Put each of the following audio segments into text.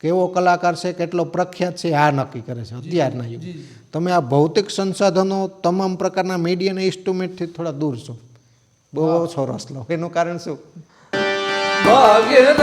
કેવો કલાકાર છે કેટલો પ્રખ્યાત છે આ નક્કી કરે છે અત્યારના યુગ. તમે આ ભૌતિક સંસાધનો તમામ પ્રકારના મીડિયાના ઇન્સ્ટ્રુમેન્ટથી થોડા દૂર છો. બહુ ઓછો રસ લો એનું કારણ શું? ભાગ્ય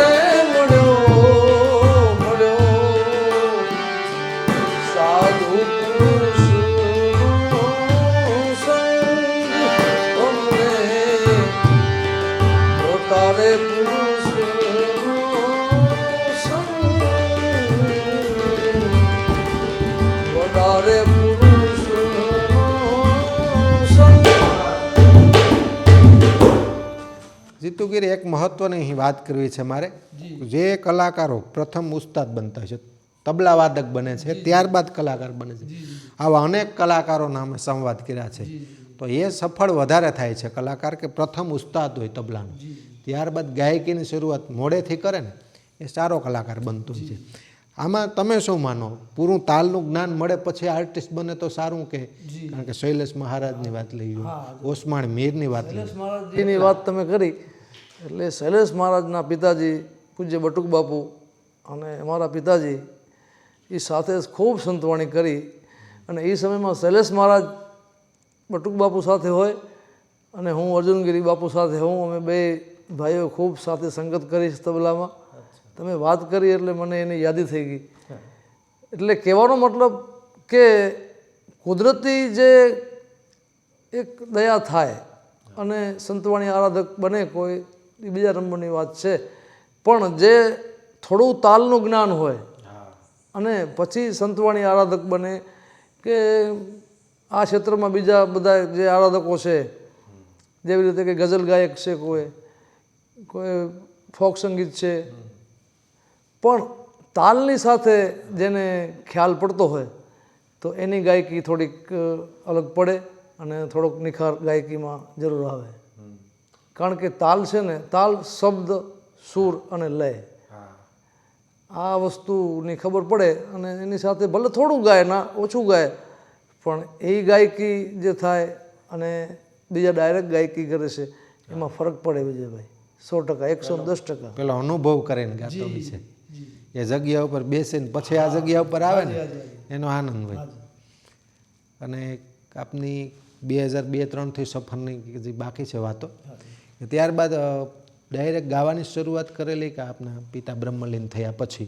જીતુગીરી એક મહત્વની અહીં વાત કરવી છે મારે. જે. કલાકારો પ્રથમ ઉસ્તાદ બનતા છે તબલા વાદક બને છે ત્યારબાદ કલાકાર બને છે. આવા અનેક કલાકારોના અમે સંવાદ કર્યા છે. તો એ સફળ વધારે થાય છે કલાકાર કે પ્રથમ ઉસ્તાદ હોય તબલાનો. ત્યારબાદ ગાયકીની શરૂઆત મોડેથી કરે ને એ સારો કલાકાર બનતો હોય છે. આમાં તમે શું માનો? પૂરું તાલનું જ્ઞાન મળે પછી આર્ટિસ્ટ બને તો સારું કે? કારણ કે શૈલેષ મહારાજની વાત લઈ ઓસમાણ મીરની વાત લઈ મહારાજની વાત તમે કરી. એટલે શૈલેષ મહારાજના પિતાજી પૂજ્ય બટુક બાપુ અને અમારા પિતાજી એ સાથે ખૂબ સંતવાણી કરી અને એ સમયમાં શૈલેષ મહારાજ બટુક બાપુ સાથે હોય અને હું અર્જુનગીરી બાપુ સાથે હું અમે બે ભાઈઓ ખૂબ સાથે સંગત કરી તબલામાં. તમે વાત કરી એટલે મને એની યાદી થઈ ગઈ. એટલે કહેવાનો મતલબ કે કુદરતી જે એક દયા થાય અને સંતવાણી આરાધક બને કોઈ એ બીજા નંબરની વાત છે. પણ જે થોડું તાલનું જ્ઞાન હોય અને પછી સંતવાણી આરાધક બને કે આ ક્ષેત્રમાં બીજા બધા જે આરાધકો છે જેવી રીતે કે ગઝલ ગાયક છે કોઈ કોઈ ફોક સંગીત છે. પણ તાલની સાથે જેને ખ્યાલ પડતો હોય તો એની ગાયકી થોડીક અલગ પડે અને થોડોક નિખાર ગાયકીમાં જરૂર આવે. કારણ કે તાલ છે ને તાલ શબ્દ સૂર અને લય. આ વસ્તુની ખબર પડે અને એની સાથે ભલે થોડું ગાય ના ઓછું ગાય પણ એ ગાયકી જે થાય અને બીજા ડાયરેક્ટ ગાયકી કરે છે એમાં ફરક પડે વિજયભાઈ. સો ટકા એકસો દસ ટકા. પેલો અનુભવ કરે ને ગાતો બી છે. એ જગ્યા ઉપર બેસે ને પછી આ જગ્યા ઉપર આવે ને એનો આનંદ હોય. અને આપની બે હજાર બે ત્રણથી સફરની જે બાકી છે વાતો ત્યારબાદ ડાયરેક્ટ ગાવાની શરૂઆત કરેલી કે આપના પિતા બ્રહ્મલીન થયા પછી?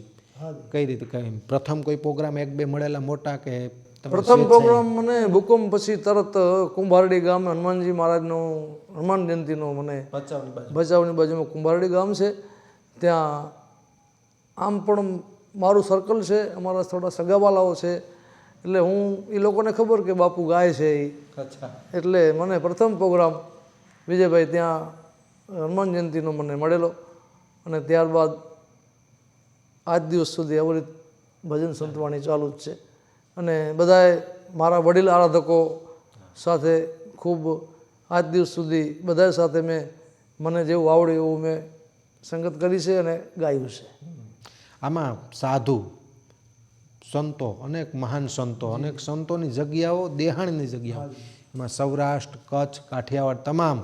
કઈ રીતે કઈ? પ્રથમ કોઈ પ્રોગ્રામ એક બે મળેલા મોટા કે પ્રથમ પ્રોગ્રામ મને ભૂકંપ પછી તરત કુંભારડી ગામ હનુમાનજી મહારાજનો હનુમાન જયંતિનો મને ભચાવની બાજુમાં કુંભારડી ગામ છે. ત્યાં આમ પણ મારું સર્કલ છે અમારા થોડા સગાવાલાઓ છે. એટલે હું એ લોકોને ખબર કે બાપુ ગાય છે એ એટલે મને પ્રથમ પ્રોગ્રામ વિજયભાઈ ત્યાં હનુમાન જયંતિનો મને મળેલો અને ત્યારબાદ આજ દિવસ સુધી અવરિત ભજન સંતવાણી ચાલુ જ છે. અને બધાએ મારા વડીલ આરાધકો સાથે ખૂબ આજ દિવસ સુધી બધા સાથે મેં મને જેવું આવડે એવું મેં સંગત કરી છે અને ગાયું છે. આમાં સાધુ સંતો અનેક મહાન સંતો અનેક સંતોની જગ્યાઓ દેહાણની જગ્યાઓ. એમાં સૌરાષ્ટ્ર કચ્છ કાઠિયાવાડ તમામ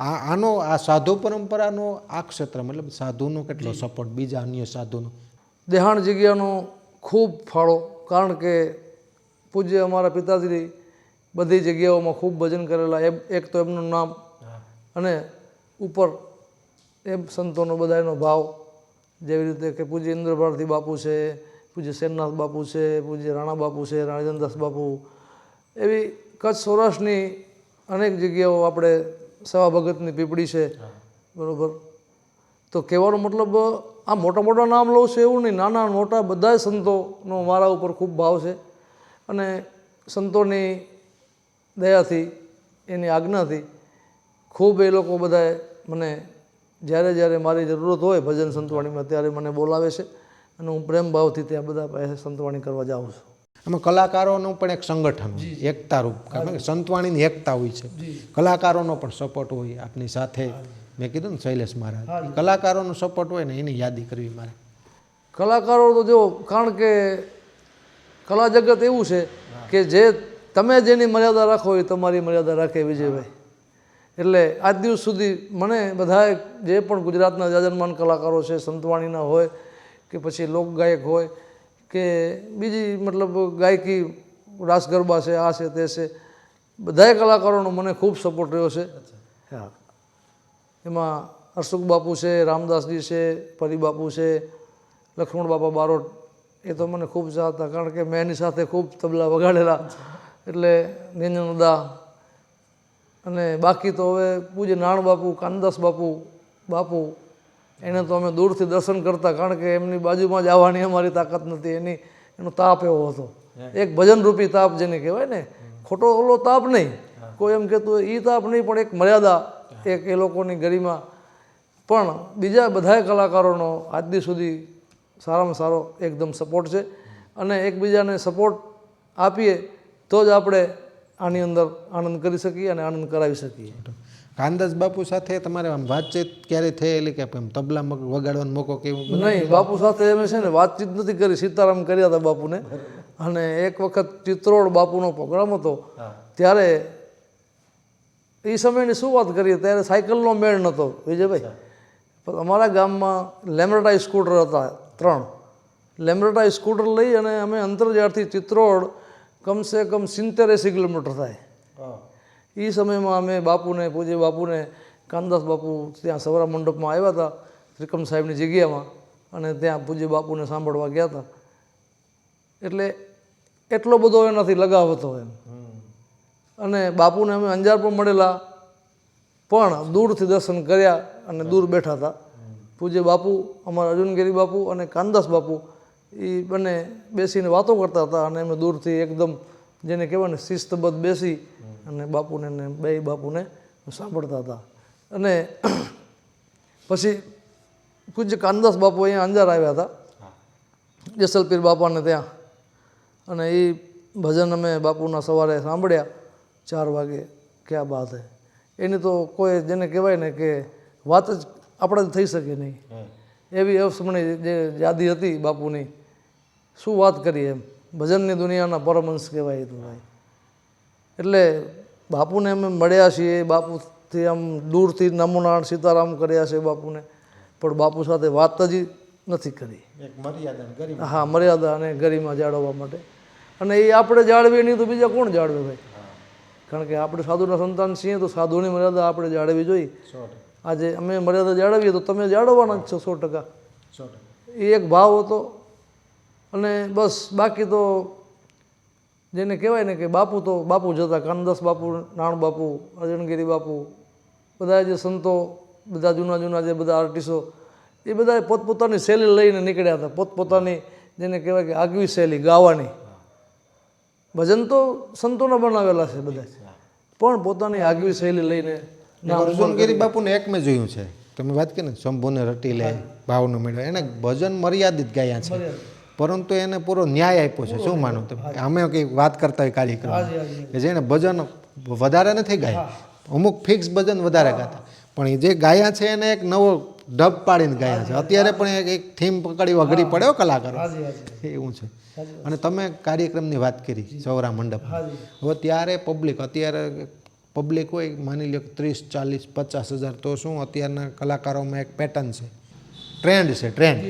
આ આનો આ સાધુ પરંપરાનો આ ક્ષેત્ર મતલબ સાધુનો કેટલો સપોર્ટ બીજા અન્ય સાધુનો? દેહાણ જગ્યાનો ખૂબ ફાળો, કારણ કે પૂજ્ય અમારા પિતાશ્રી બધી જગ્યાઓમાં ખૂબ ભજન કરેલા, એમ, એક તો એમનું નામ અને ઉપર એમ સંતોનો બધાનો ભાવ, જેવી રીતે કે પૂજ્ય ઇન્દ્ર ભારતી બાપુ છે, પૂજ્ય શેરનાથ બાપુ છે, પૂજ્ય રાણા બાપુ છે રાણેન્દ્રદાસ બાપુ, એવી કચ્છ સૌરાષ્ટ્રની અનેક જગ્યાઓ આપણે સવા ભગતની પીપળી છે, બરાબર? તો કહેવાનો મતલબ, આ મોટા મોટા નામ લઉં છું એવું નહીં. નાના મોટા બધા સંતોનો મારા ઉપર ખૂબ ભાવ છે. અને સંતોની દયાથી, એની આજ્ઞાથી ખૂબ એ લોકો બધાએ મને જ્યારે જ્યારે મારી જરૂરત હોય ભજન સંતવાણીમાં, ત્યારે મને બોલાવે છે. અને હું પ્રેમ ભાવથી ત્યાં બધા પાસે સંતવાણી કરવા જાઉં છું. આમાં કલાકારોનું પણ એક સંગઠન હોય એકતા રૂપ. કારણ કે સંતવાણીની એકતા હોય છે. કલાકારોનો પણ સપોર્ટ હોય આપની સાથે. મેં કીધું ને શૈલેષ મહારાજ કલાકારોનો સપોર્ટ હોય ને એની યાદી કરવી મારે. કલાકારો તો જો કારણ કે કલા જગત એવું છે કે જે તમે જેની મર્યાદા રાખો એ તમારી મર્યાદા રાખે વિજયભાઈ. એટલે આજ દિવસ સુધી મને બધાએ જે પણ ગુજરાતના જાજરમાન કલાકારો છે સંતવાણીના હોય કે પછી લોકગાયક હોય કે બીજી મતલબ ગાયકી રાસ ગરબા છે આ છે તે છે. બધાય કલાકારોનો મને ખૂબ સપોર્ટ રહ્યો છે. હા. એમાં અશોક બાપુ છે રામદાસજી છે પરિબાપુ છે લક્ષ્મણ બાપા બારોટ એ તો મને ખૂબ ચાહતા કારણ કે મેં એની સાથે ખૂબ તબલા વગાડેલા. એટલે નિંજનદા અને બાકી તો હવે પૂજ્ય નાણ બાપુ કાનદાસ બાપુ બાપુ એને તો અમે દૂરથી દર્શન કરતા કારણ કે એમની બાજુમાં જ આવવાની અમારી તાકાત નથી. એની એનો તાપ એવો હતો. એક ભજનરૂપી તાપ જેને કહેવાય ને ખોટો ઓલો તાપ નહીં. કોઈ એમ કહેતું હોય એ તાપ નહીં પણ એક મર્યાદા એક એ લોકોની ગરિમા. પણ બીજા બધાય કલાકારોનો આજ સુધી સારામાં સારો એકદમ સપોર્ટ છે. અને એકબીજાને સપોર્ટ આપીએ તો જ આપણે આની અંદર આનંદ કરી શકીએ અને આનંદ કરાવી શકીએ. કાનદાસ બાપુ સાથે તમારે આમ વાતચીત ક્યારે થયેલી કે આમ તબલા મગ વગાડવાનો મોકો કેવું નહીં બાપુ સાથે અમે છે ને વાતચીત નથી કરી. સીતારામ કર્યા હતા બાપુને. અને એક વખત ચિત્રોડ બાપુનો પ્રોગ્રામ હતો. ત્યારે એ સમયની શું વાત કરીએ ત્યારે સાયકલનો મેળ નહોતો વિજયભાઈ. પણ અમારા ગામમાં લેમરટાઈ સ્કૂટર હતા ત્રણ. લેમરટાઈ સ્કૂટર લઈ અને અમે અંતરજાળથી ચિત્રોડ કમસે કમ સિત્તેર એંસી કિલોમીટર થાય. એ સમયમાં અમે બાપુને, પૂજ્ય બાપુને કાનદાસ બાપુ ત્યાં સવરા મંડપમાં આવ્યા હતા, ત્રિકમ સાહેબની જગ્યામાં, અને ત્યાં પૂજ્ય બાપુને સાંભળવા ગયા હતા. એટલે એટલો બધો એનાથી લગાવ હતો એમ. અને બાપુને અમે અંજાર પણ મળેલા, પણ દૂરથી દર્શન કર્યા અને દૂર બેઠા હતા. પૂજ્ય બાપુ, અમારા અર્જુનગીરી બાપુ અને કાનદાસ બાપુ એ બંને બેસીને વાતો કરતા હતા અને અમે દૂરથી એકદમ જેને કહેવાય ને શિસ્તબદ્ધ બેસી અને બાપુને ને બે બાપુને સાંભળતા હતા. અને પછી પૂજ્ય કાનદાસ બાપુ અહીંયા અંજાર આવ્યા હતા. જેસલપીર બાપાને ત્યાં. અને એ ભજન અમે બાપુના સવારે સાંભળ્યા ચાર વાગે ક્યાં બાત હે. એની તો કોઈ જેને કહેવાય ને કે વાત જ આપણે થઈ શકે નહીં. એવી અવસમણી જે યાદી હતી બાપુની શું વાત કરીએ એમ? ભજનની દુનિયાના પરમંશ કહેવાય તો ભાઈ. એટલે બાપુને અમે મળ્યા છીએ બાપુથી આમ દૂરથી નમૂના સીતારામ કર્યા છે બાપુને. પણ બાપુ સાથે વાત જ નથી કરી. મર્યાદા હા મર્યાદા અને ગરિમા જાળવવા માટે. અને એ આપણે જાળવીએ નહીં તો બીજા કોણ જાળવે ભાઈ? કારણ કે આપણે સાધુના સંતાન છીએ તો સાધુની મર્યાદા આપણે જાળવવી જોઈએ. આજે અમે મર્યાદા જાળવીએ તો તમે જાળવવાના જ છો સો ટકા. એ એક ભાવ હતો. અને બસ બાકી તો જેને કહેવાય ને કે બાપુ તો બાપુ જ હતા. કાનદાસ બાપુ નાણ બાપુ અજણગીરી બાપુ બધા જે સંતો બધા જૂના જૂના જે બધા આર્ટિસ્ટો એ બધા પોતપોતાની શૈલી લઈને નીકળ્યા હતા. પોતપોતાની જેને કહેવાય કે આગવી શૈલી ગાવાની. ભજન તો સંતોના બનાવેલા છે બધા પણ પોતાની આગવી શૈલી લઈને અર્જુનગીરી બાપુને એક મેં જોયું છે. તમે વાત કરી ને શંભુને રટી લે ભાવનો મેળવે. એને ભજન મર્યાદિત ગાયા છે. પરંતુ એને પૂરો ન્યાય આપ્યો છે. શું માનો તમે? અમે કંઈ વાત કરતા હોય કાર્યક્રમ કે જેને ભજન વધારે નથી ગાય. અમુક ફિક્સ ભજન વધારે ગાતા. પણ એ જે ગાયા છે એને એક નવો ઢબ પાડીને ગાયા છે. અત્યારે પણ એક એક થીમ પકડી વઘડી પડ્યો કલાકારો. એવું છે. અને તમે કાર્યક્રમની વાત કરી સૌરા મંડપ. હવે ત્યારે પબ્લિક અત્યારે પબ્લિક હોય માની લો કે ત્રીસ ચાલીસ પચાસ હજાર તો શું અત્યારના કલાકારોમાં એક પેટર્ન છે. ટ્રેન્ડ છે ટ્રેન્ડ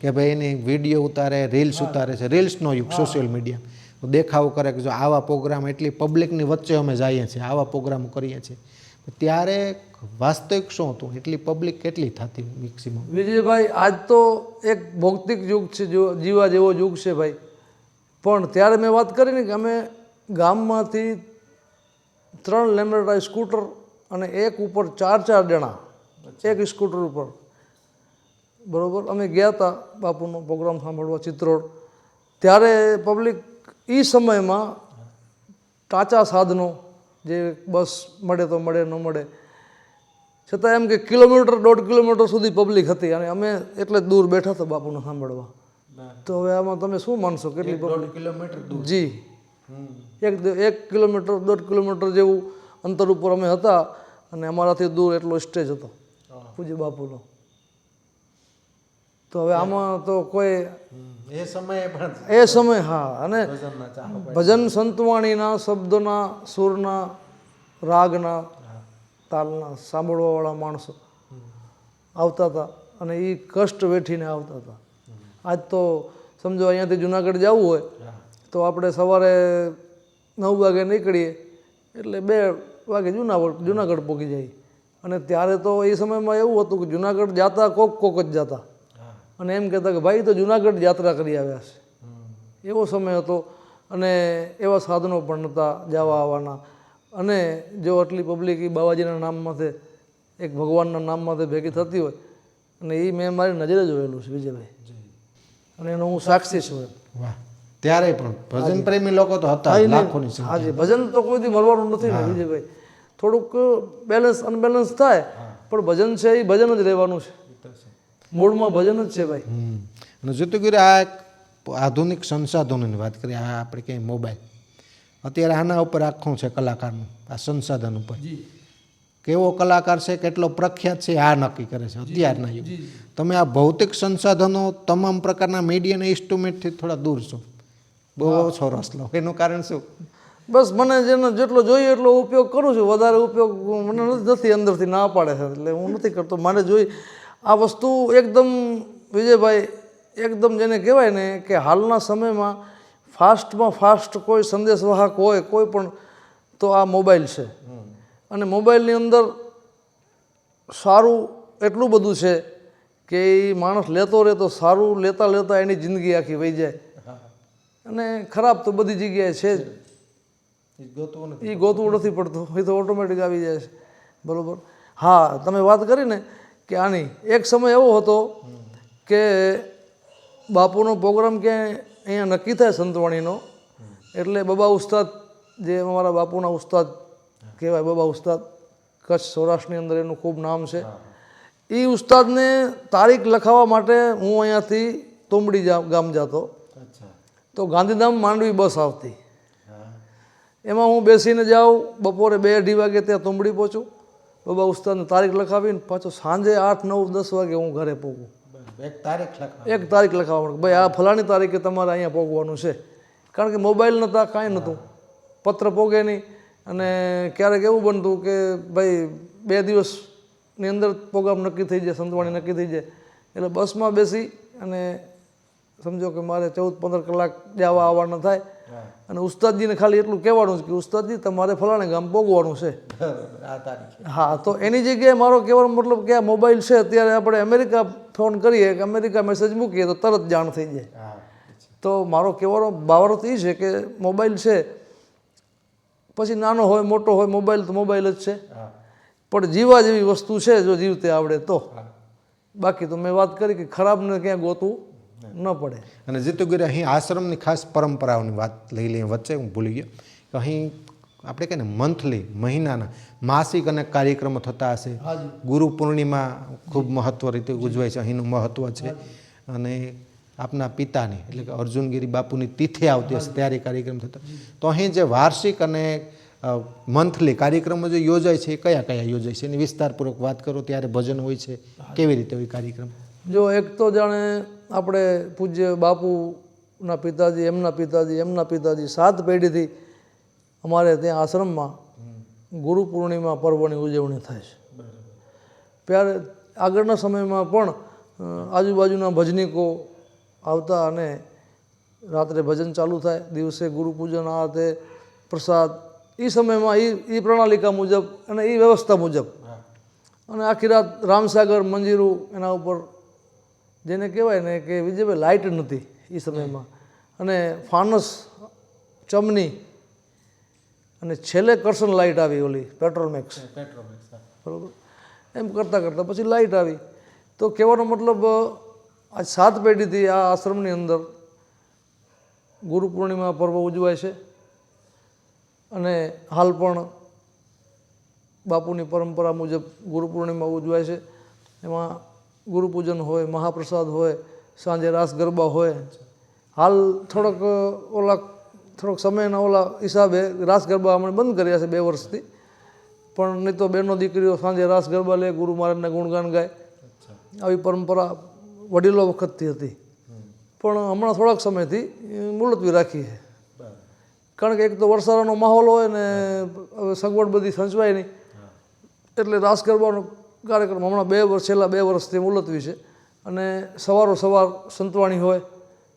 કે ભાઈ એની વીડિયો ઉતારે રીલ્સ ઉતારે છે. રીલ્સનો યુગ સોશિયલ મીડિયા દેખાવ કરે કે જો આવા પ્રોગ્રામ એટલી પબ્લિકની વચ્ચે અમે જઈએ છીએ આવા પ્રોગ્રામ કરીએ છીએ. ત્યારે વાસ્તવિક શું હતું? એટલી પબ્લિક કેટલી થતી મેક્સિમમ વિજયભાઈ આજ તો એક ભૌતિક યુગ છે જો જીવા જેવો યુગ છે ભાઈ. પણ ત્યારે મેં વાત કરી ને કે અમે ગામમાંથી ત્રણ લેમરેટાઈ સ્કૂટર અને એક ઉપર ચાર ચાર જણા એક સ્કૂટર ઉપર બરોબર? અમે ગયા હતા બાપુનો પ્રોગ્રામ સાંભળવા ચિત્રોડ ત્યારે પબ્લિક એ સમયમાં કાચા સાધનો જે બસ મળે તો મળે ન મળે છતાં એમ કે કિલોમીટર દોઢ કિલોમીટર સુધી પબ્લિક હતી અને અમે એટલે જ દૂર બેઠા હતા બાપુને સાંભળવા. તો હવે આમાં તમે શું માનશો? કેટલી પબ્લિક કિલોમીટર જી. એક એક કિલોમીટર દોઢ કિલોમીટર જેવું અંતર ઉપર અમે હતા અને અમારાથી દૂર એટલો સ્ટેજ હતો પૂજ્ય બાપુનો. તો હવે આમાં તો કોઈ એ સમયે પણ એ સમય હા અને ભજન સંતવાણીના શબ્દોના સુરના રાગના તાલના સાંભળવાવાળા માણસો આવતા હતા અને એ કષ્ટ વેઠીને આવતા હતા. આજ તો સમજો અહીંયાથી જુનાગઢ જવું હોય તો આપણે સવારે નવ વાગે નીકળીએ એટલે બે વાગે જુનાગઢ જુનાગઢ પહોંચી જાય અને ત્યારે તો એ સમયમાં એવું હતું કે જુનાગઢ જાતા કોક કોક જ જતા. અને એમ કહેતા કે ભાઈ તો જુનાગઢ યાત્રા કરી આવ્યા છે. એવો સમય હતો અને એવા સાધનો પણ નહોતા જવા આવવાના. અને જો આટલી પબ્લિક એ બાવાજીના નામમાંથી એક ભગવાનના નામમાંથી ભેગી થતી હોય અને એ મેં મારી નજરે જોયેલું છે વિજયભાઈ. અને એનો હું સાક્ષી છું એમ. ત્યારે પણ ભજન પ્રેમી લોકો તો હતા લાખોની હાજી. ભજન તો કોઈથી મરવાનું નથી ને વિજયભાઈ. થોડુંક બેલેન્સ અનબેલેન્સ થાય પણ ભજન છે એ ભજન જ રહેવાનું છે. મૂળમાં ભજન જ છે ભાઈ. અને કર્યું આ આધુનિક સંસાધનોની વાત કરીએ આ આપણે ક્યાંય મોબાઈલ અત્યારે આના ઉપર આખું છે કલાકારનું આ સંસાધન ઉપર. કેવો કલાકાર છે કેટલો પ્રખ્યાત છે આ નક્કી કરે છે અત્યારના યુગ. તમે આ ભૌતિક સંસાધનો તમામ પ્રકારના મીડિયા અને ઇન્સ્ટ્રુમેન્ટથી થોડા દૂર છો. બહુ ઓછો રસ લો. એનું કારણ શું? બસ મને જેનો જેટલો જોઈએ એટલો ઉપયોગ કરું છું. વધારે ઉપયોગ મને નથી નથી અંદરથી ના પાડે છે. એટલે હું નથી કરતો. મને જોઈ આ વસ્તુ એકદમ વિજયભાઈ એકદમ જેને કહેવાય ને કે હાલના સમયમાં ફાસ્ટમાં ફાસ્ટ કોઈ સંદેશવાહક હોય કોઈ પણ તો આ મોબાઈલ છે. અને મોબાઈલની અંદર સારું એટલું બધું છે કે એ માણસ લેતો રહે તો સારું લેતા લેતા એની જિંદગી આખી વહી જાય. અને ખરાબ તો બધી જગ્યાએ છે જ. એ ગોતવું નથી પડતું એ તો ઓટોમેટિક આવી જાય છે. બરાબર? હા તમે વાત કરી ને કે આની. એક સમય એવો હતો કે બાપુનો પ્રોગ્રામ ક્યાંય અહીંયા નક્કી થાય સંતવાણીનો એટલે બાબા ઉસ્તાદ જે અમારા બાપુના ઉસ્તાદ કહેવાય બાબા ઉસ્તાદ કચ્છ સૌરાષ્ટ્રની અંદર એનું ખૂબ નામ છે. એ ઉસ્તાદને તારીખ લખાવવા માટે હું અહીંયાથી તોમડી ગામ જતો. તો ગાંધીધામ માંડવી બસ આવતી. એમાં હું બેસીને જાઉં બપોરે બે અઢી વાગે ત્યાં તુંબડી પહોંચું. બાબા ઉસ્તાદને તારીખ લખાવીને પાછો સાંજે આઠ નવ દસ વાગે હું ઘરે પહોંચું એક તારીખ લખવા એક તારીખ લખાવવા માટે ભાઈ આ ફલાણી તારીખે તમારે અહીંયા પહોંચવાનું છે. કારણ કે મોબાઈલ નહોતા કાંઈ નહોતું પત્ર પોગે નહીં. અને ક્યારેક એવું બનતું કે ભાઈ બે દિવસની અંદર પ્રોગ્રામ નક્કી થઈ જાય સંતવાણી નક્કી થઈ જાય. એટલે બસમાં બેસી અને સમજો કે મારે ચૌદ પંદર કલાક જવા આવવાના થાય. અને ઉસ્તાદજીને ખાલી એટલું કહેવાનું છે કે ઉસ્તાદજી તમારે ફલાણે ગામ પોગવાનું છે. હા તો એની જગ્યાએ મારો કહેવાનો મતલબ કે આ મોબાઈલ છે અત્યારે આપણે અમેરિકા ફોન કરીએ કે અમેરિકા મેસેજ મૂકીએ તો તરત જાણ થઈ જાય. તો મારો કહેવાનો બાવરત એ છે કે મોબાઈલ છે પછી નાનો હોય મોટો હોય મોબાઈલ તો મોબાઈલ જ છે. પણ જીવા જેવી વસ્તુ છે જો જીવતે આવડે તો. બાકી તો મેં વાત કરી કે ખરાબને ક્યાં ગોતવું ન પડે. અને જીતુગીરી અહીં આશ્રમની ખાસ પરંપરાઓની વાત લઈ લઈએ વચ્ચે હું ભૂલી ગયો કે અહીં આપણે કહે ને મંથલી મહિનાના માસિક અને કાર્યક્રમો થતા હશે. ગુરુ પૂર્ણિમા ખૂબ મહત્વ રીતે ઉજવાય છે અહીંનું મહત્વ છે. અને આપના પિતાની એટલે કે અર્જુનગીરી બાપુની તિથિ આવતી હશે ત્યારે કાર્યક્રમ થતા. તો અહીં જે વાર્ષિક અને મંથલી કાર્યક્રમો જે યોજાય છે એ કયા કયા યોજાય છે? એની વિસ્તારપૂર્વક વાત કરો ત્યારે ભજન હોય છે કેવી રીતે હોય કાર્યક્રમ? જો એક તો જાણે આપણે પૂજ્ય બાપુના પિતાજી એમના પિતાજી એમના પિતાજી સાત પેઢીથી અમારે ત્યાં આશ્રમમાં ગુરુ પૂર્ણિમા પર્વની ઉજવણી થાય છે. ત્યારે આગળના સમયમાં પણ આજુબાજુના ભજનીકો આવતા અને રાત્રે ભજન ચાલુ થાય દિવસે ગુરુપૂજન આ તે પ્રસાદ એ સમયમાં એ એ પ્રણાલિકા મુજબ અને એ વ્યવસ્થા મુજબ. અને આખી રાત રામસાગર મંજીરું એના ઉપર જેને કહેવાય ને કે વિજયભાઈ લાઇટ નથી એ સમયમાં. અને ફાનસ ચમની અને છેલ્લે કરશન લાઇટ આવી ઓલી પેટ્રોલ મેક્સ બરાબર? એમ કરતાં કરતાં પછી લાઇટ આવી. તો કહેવાનો મતલબ આ સાત પેઢીથી આ આશ્રમની અંદર ગુરુ પૂર્ણિમા પર્વ ઉજવાય છે. અને હાલ પણ બાપુની પરંપરા મુજબ ગુરુ પૂર્ણિમા ઉજવાય છે. એમાં ગુરુપૂજન હોય મહાપ્રસાદ હોય સાંજે રાસ ગરબા હોય. હાલ થોડોક ઓલા થોડોક સમયના ઓલા હિસાબે રાસ ગરબા અમે બંધ કર્યા છે બે વર્ષથી. પણ નહીં તો બેનો દીકરીઓ સાંજે રાસ ગરબા લે ગુરુ મહારાજના ગુણગાન ગાય. આવી પરંપરા વડીલો વખતથી હતી. પણ હમણાં થોડાક સમયથી મુલતવી રાખી છે. કારણ કે એક તો વરસાદનો માહોલ હોય ને હવે સગવડ બધી સંચવાય નહીં. એટલે રાસ ગરબાનો કાર્યક્રમ. હમણાં બે વર્ષ છેલ્લા બે વર્ષથી મુલતવી છે. અને સવારો સવાર સંતવાણી હોય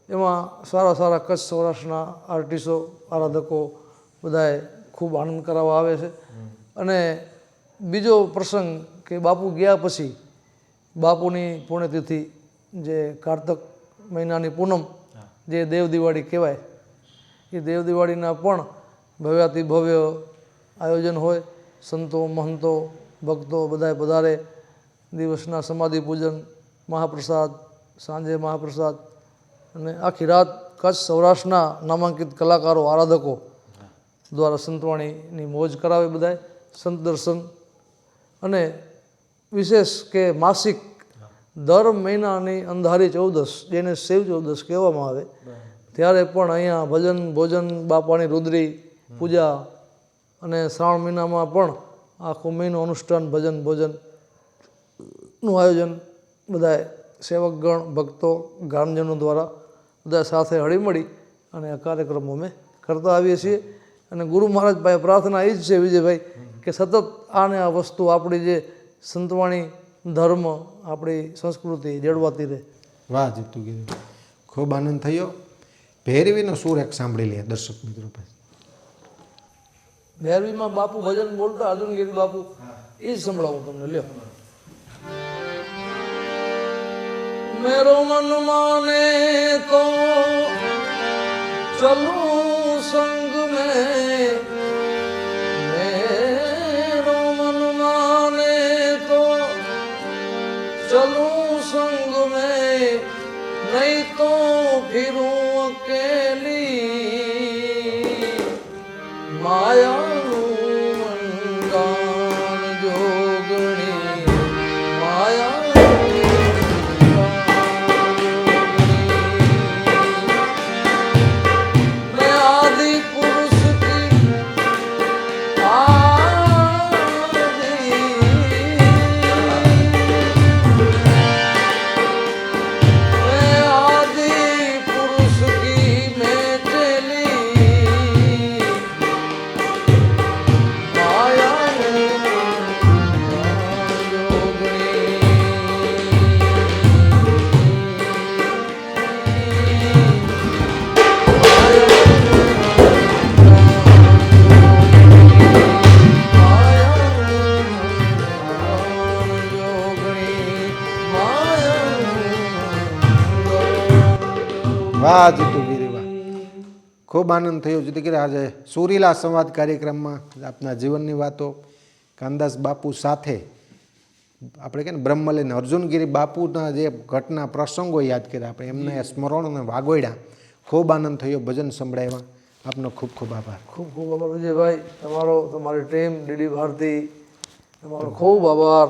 એમાં સારા સારા કચ્છ સૌરાષ્ટ્રના આર્ટિસ્ટો આરાધકો બધાએ ખૂબ આનંદ કરાવવા આવે છે. અને બીજો પ્રસંગ કે બાપુ ગયા પછી બાપુની પુણ્યતિથિ જે કારતક મહિનાની પૂનમ જે દેવ દિવાળી કહેવાય એ દેવ દિવાળીના પણ ભવ્યાતિ ભવ્ય આયોજન હોય. સંતો મહંતો ભક્તો બધાએ પધારે. દિવસના સમાધિ પૂજન, મહાપ્રસાદ, સાંજે મહાપ્રસાદ અને આખી રાત કચ્છ સૌરાષ્ટ્રના નામાંકિત કલાકારો, આરાધકો દ્વારા સંતવાણીની મોજ કરાવે બધાએ સંત દર્શન અને વિશેષ કે માસિક દર મહિનાની અંધારી ચૌદસ જેને શિવ ચૌદસ કહેવામાં આવે, ત્યારે પણ અહીંયા ભજન, ભોજન, બાપાની રુદ્રી, પૂજા અને શ્રાવણ મહિનામાં પણ આખો મહિનો અનુષ્ઠાન, ભજન, ભોજનનું આયોજન બધાએ સેવકગણ, ભક્તો ગ્રામજનો દ્વારા બધા સાથે હળીમળી અને આ કાર્યક્રમો અમે કરતા આવીએ છીએ. અને ગુરુ મહારાજ ભાઈ પ્રાર્થના એ જ છે વિજયભાઈ, કે સતત આને આ વસ્તુ આપણી જે સંતવાણી ધર્મ, આપણી સંસ્કૃતિ જળવાતી રહે. વાહ જીતુગીરી ખૂબ આનંદ થયો. ભેરવીનો સૂર એક સાંભળી લે દર્શક મિત્રો પાસે. ભૈરવીમાં બાપુ ભજન બોલતા અર્જુનગીરી બાપુ એ સંભળાવું તમને લ્યો. મેરો મન માને તો ચલું સંગ में વાહ હતું ગીરીવા ખૂબ આનંદ થયો. જુદી જીતુગીરી આજે સુરીલા સંવાદ કાર્યક્રમમાં આપના જીવનની વાતો કાનદાસ બાપુ સાથે. આપણે કે બ્રહ્મલીન અર્જુનગીરી બાપુના જે ઘટના પ્રસંગો યાદ કર્યા, આપણે એમને સ્મરણોને વાગોડ્યા ખૂબ આનંદ થયો. ભજન સંભળાવ્યા. આપનો ખૂબ ખૂબ આભાર. ખૂબ ખૂબ આભાર વિજયભાઈ. તમારો, તમારી ટીમ, ડીડી ભારતી, તમારો ખૂબ આભાર.